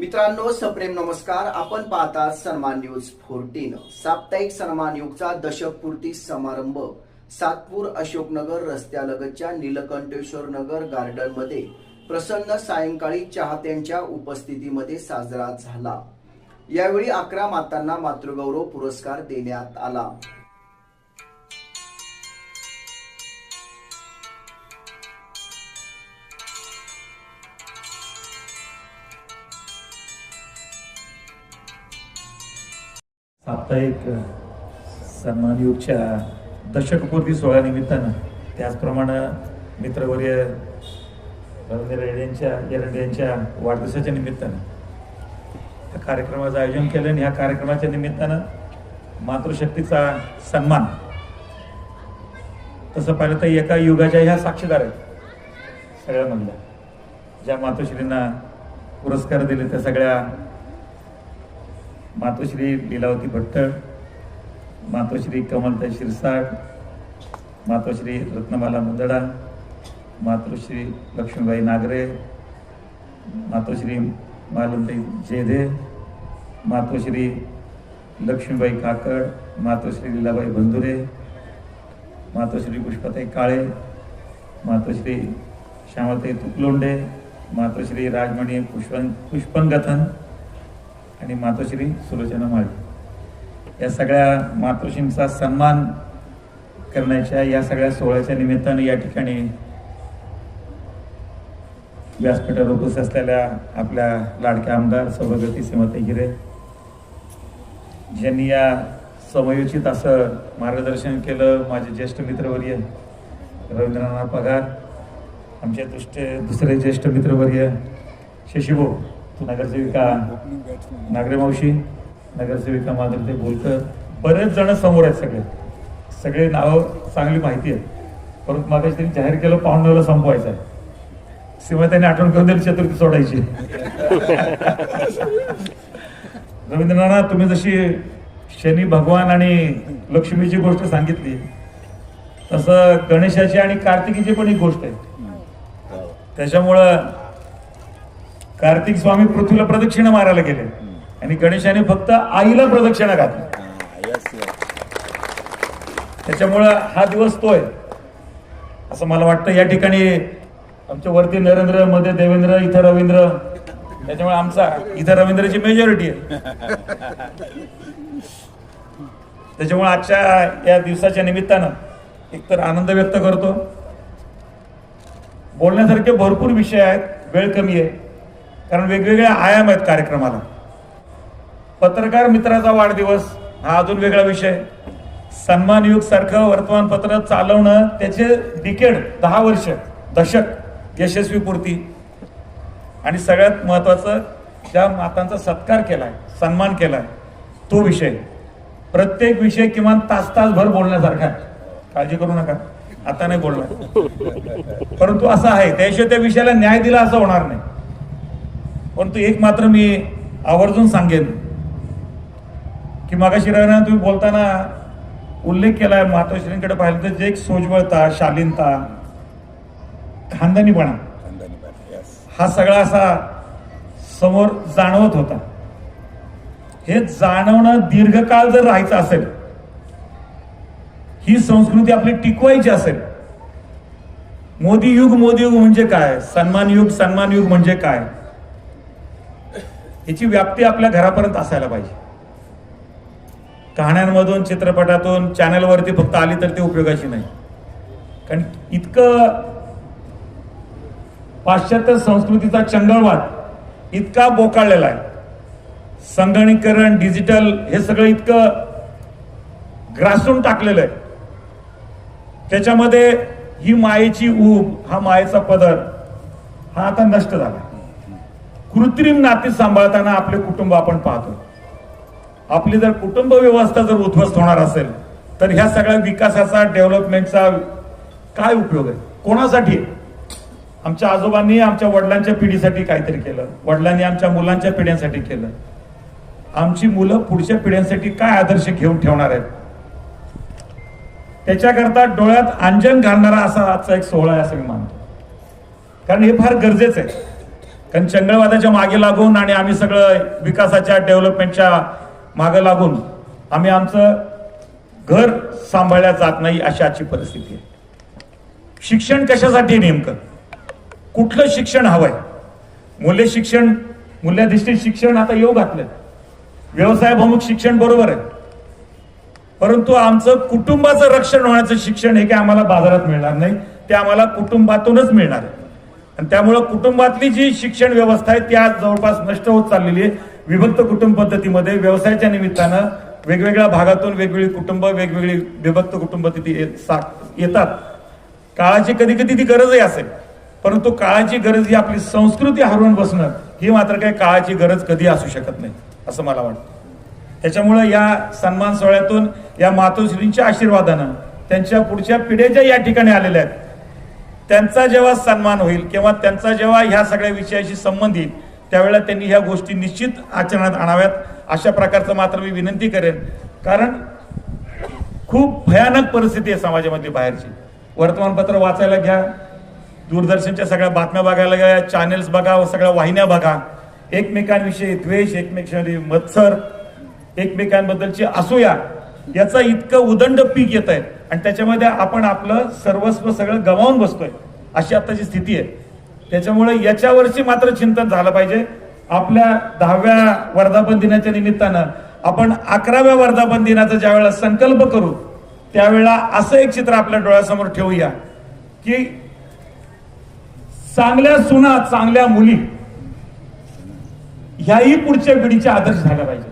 मित्रांनो सप्रेम नमस्कार. आपण पाहता सन्मान न्यूज फोर्टीन. साप्ताहिक सन्मान युगचा दशकपूर्ती समारंभ. सातपूर अशोकनगर रस्त्यालगतच्या नीलकंठेश्वर नगर गार्डनमध्ये प्रसन्न सायंकाळी चाहत्यांच्या उपस्थितीमध्ये साजरा झाला. यावेळी अकरा मातांना मातृगौरव पुरस्कार देण्यात आला. साप्ताहिक सन्मान युगच्या दशकपूर्ती सोहळ्यानिमित्तानं त्याचप्रमाणे मित्रवर्य रवींद्र रेड्डी यांच्या एरंडे यांच्या वाढदिवसाच्या निमित्तानं या कार्यक्रमाचं आयोजन केलं आणि ह्या कार्यक्रमाच्या निमित्तानं मातृशक्तीचा सन्मान. तसं पाहिलं तर एका युगाच्या ह्या साक्षीदार आहेत सगळ्या म्हणल्या ज्या मातोश्रींना पुरस्कार दिले त्या सगळ्या मातोश्री लीलावती भट्टळ मातोश्री कमलताई शिरसाट मातोश्री रत्नमाला मुंदडा मातोश्री लक्ष्मीबाई नागरे मातोश्री मालनताई जेधे मातोश्री लक्ष्मीबाई काकड मातोश्री लीलाबाई बंधुरे मातोश्री पुष्पाताई काळे मातोश्री श्यामलताई तुकलोंडे मातोश्री राजमणी पुष्पन पुष्पनगथन आणि मातोश्री सुलोचना माळी. या सगळ्या मातोश्रींचा सन्मान करण्याच्या या सगळ्या सोहळ्याच्या निमित्तानं या ठिकाणी व्यासपीठावर उपस्थित असलेल्या आपल्या लाडक्या आमदार सौभगती सीमाताई हिरे ज्यांनी या समयोचित असं मार्गदर्शन केलं. माझे ज्येष्ठ मित्रवर्य रवींद्रनाथ पगार आमचे दुष्टे दुसरे ज्येष्ठ मित्रवर्य शशिभाऊ नगरसेविका नागरे मावशी नगरसेविका माधुरते बोलकर बरेच जण समोर आहेत सगळे. सगळे नावं चांगली माहिती आहे परंतु मागाशी त्यांनी जाहीर केलं पाहुण्याला संपवायचं आहे शिवाय त्यांनी आठवण करून दिली चतुर्थी सोडायची. रवींद्रनाथ तुम्ही जशी शनी भगवान आणि लक्ष्मीची गोष्ट सांगितली तसं गणेशाची आणि कार्तिकीची पण एक गोष्ट आहे. त्याच्यामुळं कार्तिक स्वामी पृथ्वीला प्रदक्षिणा मारायला गेले. आणि गणेशाने फक्त आईला प्रदक्षिणा घातली. त्याच्यामुळं हा दिवस तो आहे असं मला वाटतं या ठिकाणी आमच्या वरती नरेंद्रमध्ये देवेंद्र इथं रवींद्र. त्याच्यामुळे आमचा इथं रवींद्रची मेजॉरिटी आहे. त्याच्यामुळे आजच्या या दिवसाच्या निमित्तानं एकतर आनंद व्यक्त करतो. बोलण्यासारखे भरपूर विषय आहेत. वेळ कमी आहे. कारण वेगवेगळे आयाम आहेत कार्यक्रमाला. पत्रकार मित्राचा वाढदिवस हा अजून वेगळा विषय. सन्मान युग सारखं वर्तमानपत्र चालवणं त्याचे डिकेड दहा वर्ष दशक यशस्वी पूर्ती. आणि सगळ्यात महत्वाचं ज्या मातांचा सत्कार केलाय सन्मान केलाय तो विषय. प्रत्येक विषय किमान तास तासभर बोलण्यासारखा काळजी करू नका. आता नाही बोलणार. परंतु असं आहे त्याशिवाय त्या विषयाला न्याय दिला असं होणार नाही. परंतु एक मात्र मी आवर्जून सांगेन की मागाशी राहणार तुम्ही बोलताना उल्लेख केलाय मातोश्रींकडे पाहिलं तर जे एक सोजवळता शालीनता खानदानीपणा हा सगळा असा समोर जाणवत होता. हे जाणवणं दीर्घकाळ जर राहायचं असेल ही संस्कृती आपली टिकवायची असेल मोदी युग मोदी युग म्हणजे काय? सन्मान युग सन्मान युग म्हणजे काय? याची व्याप्ती आपल्या घरापर्यंत असायला पाहिजे. कहाण्यांमधून चित्रपटातून चॅनलवरती फक्त आली तर ते उपयोगाची नाही. कारण इतकं पाश्चात्य संस्कृतीचा चंगळवाद इतका बोकाळलेला आहे. संगणकीकरण डिजिटल हे सगळं इतकं ग्रासून टाकलेलं आहे. त्याच्यामध्ये ही मायेची ऊब हा मायेचा पदर हा आता नष्ट झाला. कृत्रिम नाते सांभाळताना आपले कुटुंब आपण पाहतो. आपली जर कुटुंब व्यवस्था जर उद्ध्वस्त होणार असेल तर ह्या सगळ्या विकासाचा डेव्हलपमेंटचा काय उपयोग आहे? कोणासाठी? आमच्या आजोबांनी आमच्या वडिलांच्या पिढीसाठी काहीतरी केलं. वडिलांनी आमच्या मुलांच्या पिढ्यांसाठी केलं. आमची मुलं पुढच्या पिढ्यांसाठी काय आदर्श घेऊन ठेवणार आहेत? त्याच्याकरता डोळ्यात अंजन घालणारा असा आजचा एक सोहळा आहे असं मी मानतो. कारण हे फार गरजेचं आहे. कारण चंगळवादाच्या मागे लागून आणि आम्ही सगळं विकासाच्या डेव्हलपमेंटच्या मागे लागून आम्ही आमचं घर सांभाळल्या जात नाही अशी आजची परिस्थिती आहे. शिक्षण कशासाठी नेमकं? कुठलं शिक्षण हवंय? मूल्य शिक्षण मूल्याधिष्ठित शिक्षण आता योग घातलं व्यवसायाभिमुख शिक्षण बरोबर आहे. परंतु आमचं कुटुंबाचं रक्षण होण्याचं शिक्षण हे काय आम्हाला बाजारात मिळणार नाही ते आम्हाला कुटुंबातूनच मिळणार आहे. आणि त्यामुळं कुटुंबातली जी शिक्षण व्यवस्था आहे ती आज जवळपास नष्ट होत चाललेली आहे. विभक्त कुटुंब पद्धतीमध्ये व्यवसायाच्या निमित्तानं वेगवेगळ्या भागातून वेगवेगळी कुटुंब वेगवेगळी विभक्त कुटुंब तिथे ये- येतात. काळाची कधी कधी ती गरजही असेल परंतु काळाची गरज ही आपली संस्कृती हरवून बसणं ही मात्र काही काळाची गरज कधी असू शकत नाही असं मला वाटतं. त्याच्यामुळं या सन्मान सोहळ्यातून या मातोश्रींच्या आशीर्वादानं त्यांच्या पुढच्या पिढ्या या ठिकाणी आलेल्या आहेत त्यांचा जेव्हा सन्मान होईल किंवा त्यांचा जेव्हा ह्या सगळ्या विषयाशी संबंधित त्यावेळेला त्यांनी ह्या गोष्टी निश्चित आचरणात आणाव्यात. अशा प्रकारचं मात्र मी विनंती करेन. कारण खूप भयानक परिस्थिती आहे समाजामधली बाहेरची. वर्तमानपत्र वाचायला घ्या. दूरदर्शनच्या सगळ्या बातम्या बघायला घ्या. चॅनेल्स बघा सगळ्या वाहिन्या बघा. एकमेकांविषयी द्वेष एकमेकांविषयी मत्सर एकमेकांबद्दलची असूया. याचं इतकं उदंड पीक येत आहे आणि त्याच्यामध्ये आपण आपलं सर्वस्व सगळं गमावून बसतोय. अशी आताची स्थिती आहे. त्याच्यामुळे याच्यावरची मात्र चिंतन झालं पाहिजे. आपल्या दहाव्या वर्धापन दिनाच्या निमित्तानं आपण अकराव्या वर्धापन दिनाचा ज्यावेळेला संकल्प करू त्यावेळेला असं एक चित्र आपल्या डोळ्यासमोर ठेवूया की चांगल्या सुना चांगल्या मुली ह्याही पुढच्या पिढीचे आदर्श झाल्या पाहिजे.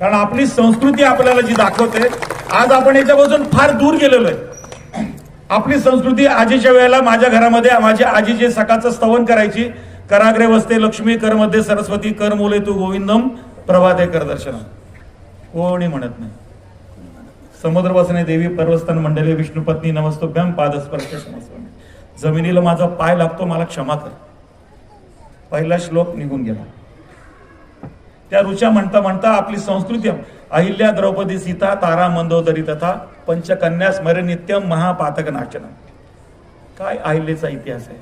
कारण आपली संस्कृती आपल्याला जी दाखवते आज आपण याच्यापासून फार दूर गेलेलो आहे. आपली संस्कृती आजीच्या वेळेला माझ्या घरामध्ये माझी आजी जे सकाळचं स्तवन करायची कराग्रे वसते लक्ष्मी कर मध्ये सरस्वती कर मोले तू गोविंदम प्रभाते कर दर्शन कोणी म्हणत नाही. समुद्र वसने देवी पर्वस्थान मंडळी विष्णुपत्नी नमस्तोभ्याम पादस्पर्श क्षमस्वामी जमिनीला माझा पाय लागतो मला क्षमा कर. पहिला श्लोक निघून गेला. त्या ऋचा म्हणता म्हणता आपली संस्कृती अहिल्या द्रौपदी सीता तारा मंदोदरी तथा पंचकन्या स्मरण नित्यम महापातक नाचन काय अहिल्याचा इतिहास आहे?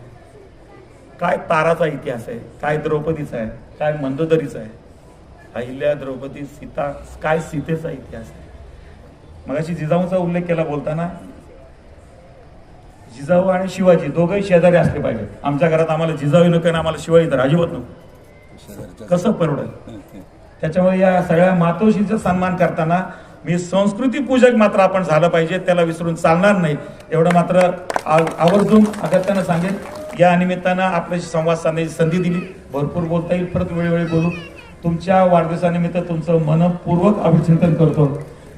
काय ताराचा इतिहास आहे? काय द्रौपदीचा आहे? काय मंदोदरीचा आहे? अहिल्या द्रौपदी सीता काय सीतेचा इतिहास आहे? मगाशी जिजाऊचा उल्लेख केला बोलताना जिजाऊ आणि शिवाजी दोघंही शेजारी असले पाहिजे आमच्या घरात आम्हाला जिजाऊ नको आणि आम्हाला शिवाजी तर अजिबात नको. कसं परवडेल? त्याच्यामुळे या सगळ्या मातोश्रीचा सन्मान करताना मी संस्कृती पूजक मात्र आपण झालं पाहिजे त्याला विसरून चालणार नाही. एवढं मात्र आवर्जून अगत्यानं सांगेन. या निमित्तानं आपल्याशी संवाद साधण्याची संधी दिली. भरपूर बोलता येईल. परत वेळोवेळी बोलू. तुमच्या वाढदिवसानिमित्त तुमचं मनपूर्वक अभिचिंतन करतो.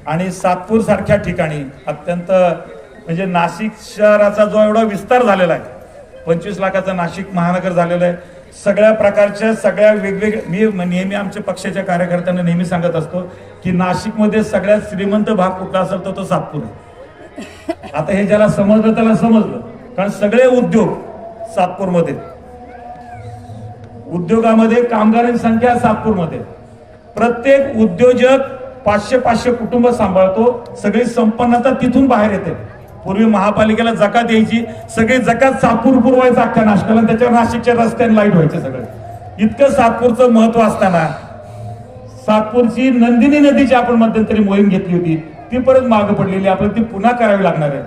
आणि सातपूर सारख्या ठिकाणी अत्यंत म्हणजे नाशिक शहराचा जो एवढा विस्तार झालेला आहे पंचवीस लाखाचा नाशिक महानगर झालेलं आहे सगळ्या प्रकारच्या सगळ्या वेगवेगळ्या मी नेहमी आमच्या पक्षाच्या कार्यकर्त्यांना नेहमी सांगत असतो की नाशिकमध्ये सगळ्यात श्रीमंत भाग कुठला असेल तर तो सातपूर आहे. आता हे ज्याला समजलं त्याला समजलं. कारण सगळे उद्योग सातपूरमध्ये उद्योगामध्ये कामगारांची संख्या सातपूरमध्ये प्रत्येक उद्योजक पाचशे पाचशे कुटुंब सांभाळतो. सगळी संपन्नता तिथून बाहेर येते. पूर्वी महापालिकेला जकात यायची सगळी जकात सातपूर पुरवायचं अख्ख्या नाशिकला त्याच्यावर नाशिकच्या रस्त्याने लाइट व्हायचे सगळे. इतकं सातपूरचं महत्त्व असताना सातपूरची नंदिनी नदीची आपण मध्यंतरी मोहीम घेतली होती ती परत मागे पडलेली आपल्याला ती पुन्हा करावी लागणार आहे.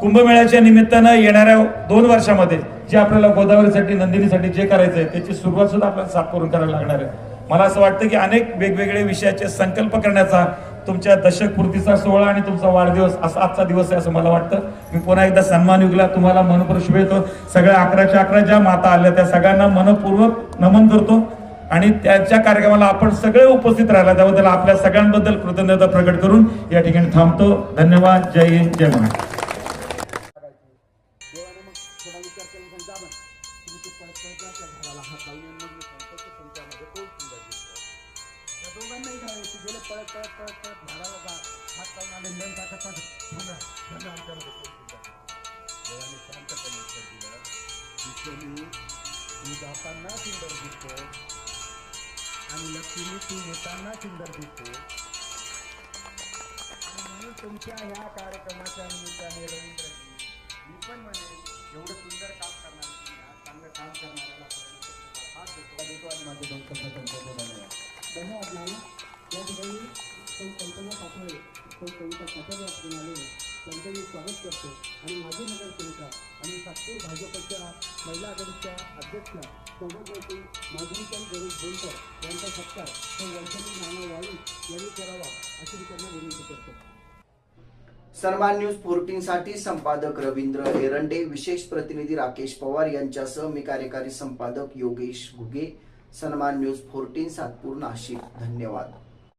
कुंभमेळ्याच्या निमित्तानं येणाऱ्या दोन वर्षामध्ये जे आपल्याला गोदावरीसाठी नंदिनीसाठी जे करायचंय त्याची सुरुवात सुद्धा आपल्याला सातपूरून करावी लागणार आहे. मला असं वाटतं की अनेक वेगवेगळे विषयाचे संकल्प करण्याचा तुमच्या दशकपूर्तीचा सोहळा आणि तुमचा वाढदिवस असा आजचा दिवस आहे असं मला वाटतं. मी पुन्हा एकदा सन्मान युगला तुम्हाला मनपूर्वक शुभेतो सगळ्या अकराच्या अकरा ज्या माता आल्या. त्या सगळ्यांना मनपूर्वक नमन करतो. आणि त्याच्या कार्यक्रमाला आपण सगळे उपस्थित राहिला. त्याबद्दल आपल्या सगळ्यांबद्दल कृतज्ञता प्रकट करून या ठिकाणी थांबतो. धन्यवाद. जय हिंद. जय महाराष्ट्र. मला बघा हात लावून टाकत देवाने शांतपणे उत्तर दिलं विष्णू तू जाताना सुंदर दिसतो आणि लक्ष्मी तू येताना सुंदर दिसतो आणि म्हणून तुमच्या ह्या कार्यक्रमाच्या निमित्ताने रवींद्रजी मी पण म्हणे एवढं सुंदर काम करणार तुम्ही चांगलं काम करणाऱ्याला हात देतो करतो आणि माझे दोन धन्यवाद. धन्यवाद या ठिकाणी पण कल्पना पाठवले सौ कविता पाठवले आपण आलेले त्यांचं मी स्वागत करतो. आणि माजी नगरसेविका आणि सातपूर भाजपच्या महिला आघाडीच्या अध्यक्षा सौभाग्यवती माधुरीचंद गणेश बोलकर यांचा सत्कार सौ वैशाली नाना वाळी यांनी करावा अशी मी त्यांना विनंती करतो. सन्मान न्यूज फोर्टीन साठी संपादक रवींद्र एरंडे विशेष प्रतिनिधी राकेश पवार यांच्यासह मी कार्यकारी संपादक योगेश घुगे. सन्मान न्यूज फोर्टीन सातपूर नाशिक. धन्यवाद.